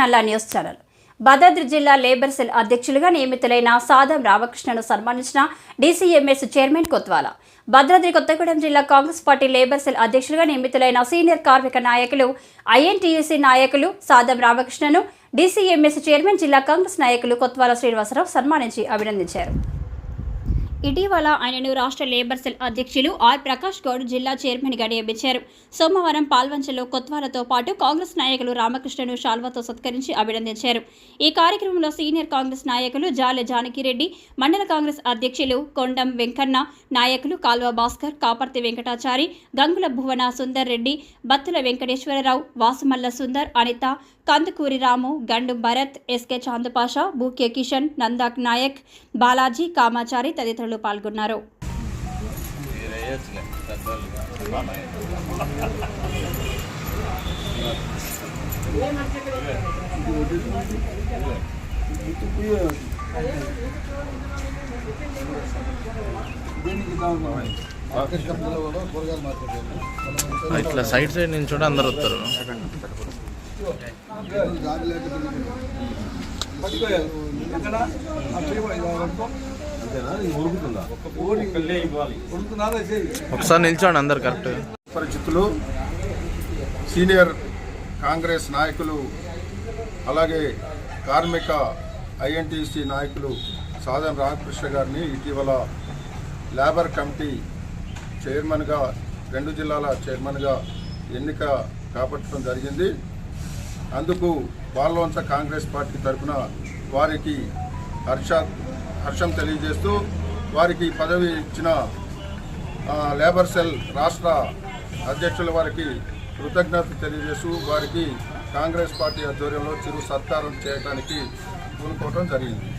నల్లా news channel. Bhadradri జిల్లా labour cell అధ్యక్షులుగా నియమితులైన సాదం రామకృష్ణను సన్మానించిన డీసీఎంఎస్ చైర్మన్ కొత్వాల. భద్రాద్రి కొత్తగూడెం జిల్లా కాంగ్రెస్ పార్టీ లేబర్ సెల్ అధ్యక్షులుగా నియమితులైన సీనియర్ కార్మిక నాయకులు ఐఎన్టీయూసీ నాయకులు సాదం రామకృష్ణను డీసీఎంఎస్ చైర్మన్ జిల్లా కాంగ్రెస్ నాయకులు కొత్వాల శ్రీనివాసరావు సన్మానించి అభినందించారు. ఇటీవల ఆయనను రాష్ట్ర లేబర్ సెల్ అధ్యక్షులు ఆర్ ప్రకాష్ గౌడ్ జిల్లా చైర్మన్గా నియమించారు. సోమవారం పాల్వంచలో కొత్వాలతో పాటు కాంగ్రెస్ నాయకులు రామకృష్ణను షాల్వాతో సత్కరించి అభినందించారు. ఈ కార్యక్రమంలో సీనియర్ కాంగ్రెస్ నాయకులు జాలె జానకిరెడ్డి మండల కాంగ్రెస్ అధ్యక్షులు కొండం వెంకన్న నాయకులు కాల్వ భాస్కర్ కాపర్తి వెంకటాచారి గంగుల భువన సుందర్ రెడ్డి బత్తుల వెంకటేశ్వరరావు వాసుమల్ల సుందర్ అనిత కందుకూరి రాము గండు భరత్ ఎస్కే చాందుపాషా బూకే కిషన్ నందాక్ నాయక్ బాలాజీ కామాచారి తదితరులు పాల్గొన్నారు. ఇట్లా సైడ్ సైడ్ నుంచి కూడా అందరు వస్తారు. ఒకసారి నిల్చోండి అందరు కరెక్ట్. పరిచితులు సీనియర్ కాంగ్రెస్ నాయకులు అలాగే కార్మిక ఐఎన్టీసీ నాయకులు సాధన రామకృష్ణ గారిని ఇటీవల లేబర్ కమిటీ చైర్మన్గా రెండు జిల్లాల చైర్మన్గా ఎన్నిక కాపట్టడం జరిగింది. అందుకు బాలవంత కాంగ్రెస్ పార్టీ తరఫున వారికి హర్ష హర్షం తెలియజేస్తూ వారికి పదవి ఇచ్చిన లేబర్ సెల్ రాష్ట్ర అధ్యక్షుల వారికి కృతజ్ఞత తెలియజేస్తూ వారికి కాంగ్రెస్ పార్టీ ఆధ్వర్యంలో చిరు సత్కారం చేయడానికి పూనుకోవడం జరిగింది.